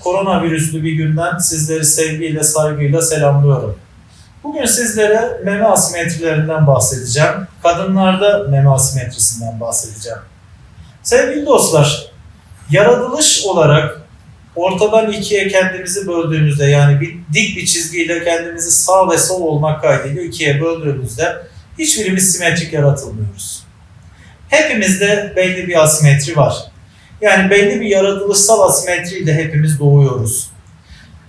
Koronavirüslü bir günden sizleri sevgiyle, saygıyla selamlıyorum. Bugün sizlere meme asimetrilerinden bahsedeceğim. Kadınlarda meme asimetrisinden bahsedeceğim. Sevgili dostlar, yaratılış olarak ortadan ikiye kendimizi böldüğümüzde yani bir dik bir çizgiyle kendimizi sağ ve sol olmak kaydıyla ikiye böldüğümüzde hiçbirimiz simetrik yaratılmıyoruz. Hepimizde belli bir asimetri var. Yani belli bir yaratılışsal asimetriyle hepimiz doğuyoruz.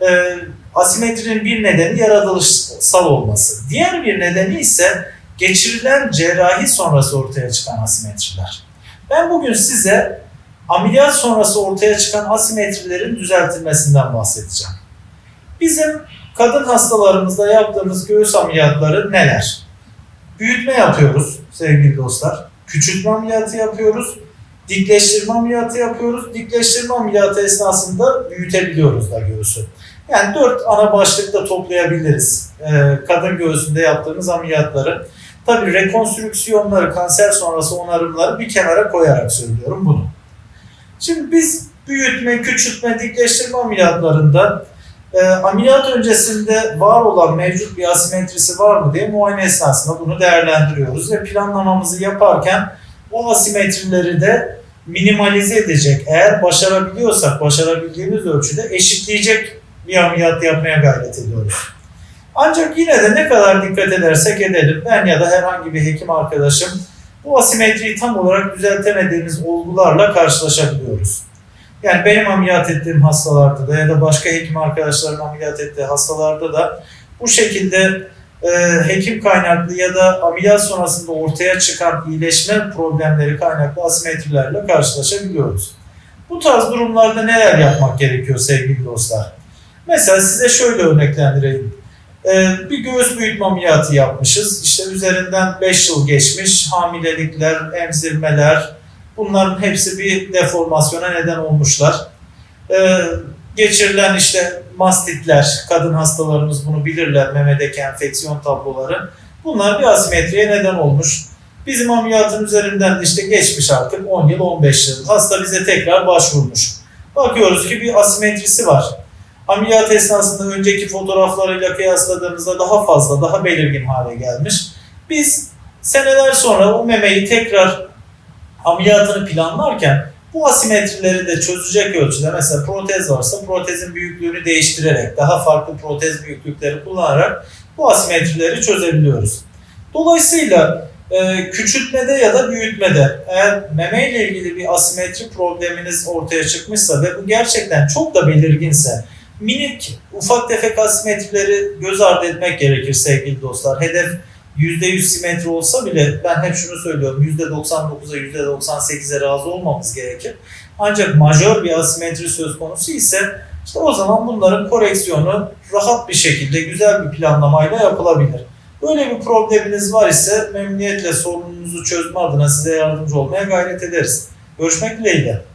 Ee, asimetrinin bir nedeni yaratılışsal olması. Diğer bir nedeni ise geçirilen cerrahi sonrası ortaya çıkan asimetriler. Ben bugün size ameliyat sonrası ortaya çıkan asimetrilerin düzeltilmesinden bahsedeceğim. Bizim kadın hastalarımızda yaptığımız göğüs ameliyatları neler? Büyütme yapıyoruz sevgili dostlar. Küçültme ameliyatı yapıyoruz. Dikleştirme ameliyatı yapıyoruz. Dikleştirme ameliyatı esnasında büyütebiliyoruz da göğsü. Yani dört ana başlıkta toplayabiliriz ee, kadın göğsünde yaptığımız ameliyatları. Tabii rekonstrüksiyonları, kanser sonrası onarımları bir kenara koyarak söylüyorum bunu. Şimdi biz büyütme, küçültme, dikleştirme ameliyatlarında e, ameliyat öncesinde var olan mevcut bir asimetrisi var mı diye muayene esnasında bunu değerlendiriyoruz ve planlamamızı yaparken o asimetrileri de minimalize edecek, eğer başarabiliyorsak, başarabildiğimiz ölçüde eşitleyecek bir ameliyat yapmaya gayret ediyoruz. Ancak yine de ne kadar dikkat edersek edelim, ben ya da herhangi bir hekim arkadaşım bu asimetriyi tam olarak düzeltemediğimiz olgularla karşılaşabiliyoruz. Yani benim ameliyat ettiğim hastalarda da ya da başka hekim arkadaşlarım ameliyat ettiği hastalarda da bu şekilde e, hekim kaynaklı ya da ameliyat sonrasında ortaya çıkan iyileşme problemleri kaynaklı asimetrilerle karşılaşabiliyoruz. Bu tarz durumlarda neler yapmak gerekiyor sevgili dostlar? Mesela size şöyle örneklendireyim. Ee, bir göğüs büyütme ameliyatı yapmışız. İşte üzerinden 5 yıl geçmiş. Hamilelikler, emzirmeler bunların hepsi bir deformasyona neden olmuşlar. Ee, geçirilen işte mastitler, kadın hastalarımız bunu bilirler, memedeki enfeksiyon tabloları. Bunlar bir asimetriye neden olmuş. Bizim ameliyatın üzerinden de işte geçmiş artık 10 yıl, 15 yıl. Hasta bize tekrar başvurmuş. Bakıyoruz ki bir asimetrisi var. Ameliyat esnasında önceki fotoğraflarıyla kıyasladığımızda daha fazla, daha belirgin hale gelmiş. Biz seneler sonra o memeyi tekrar ameliyatını planlarken bu asimetrileri de çözecek ölçüde mesela protez varsa protezin büyüklüğünü değiştirerek, daha farklı protez büyüklükleri kullanarak bu asimetrileri çözebiliyoruz. Dolayısıyla e, küçültmede ya da büyütmede eğer meme ile ilgili bir asimetri probleminiz ortaya çıkmışsa ve bu gerçekten çok da belirginse minik ufak tefek asimetrileri göz ardı etmek gerekir sevgili dostlar. Hedef %100 simetri olsa bile ben hep şunu söylüyorum %99'a %98'e razı olmamız gerekir. Ancak majör bir asimetri söz konusu ise işte o zaman bunların koreksiyonu rahat bir şekilde güzel bir planlamayla yapılabilir. Böyle bir probleminiz var ise memnuniyetle sorununuzu çözme adına size yardımcı olmaya gayret ederiz. Görüşmek dileğiyle.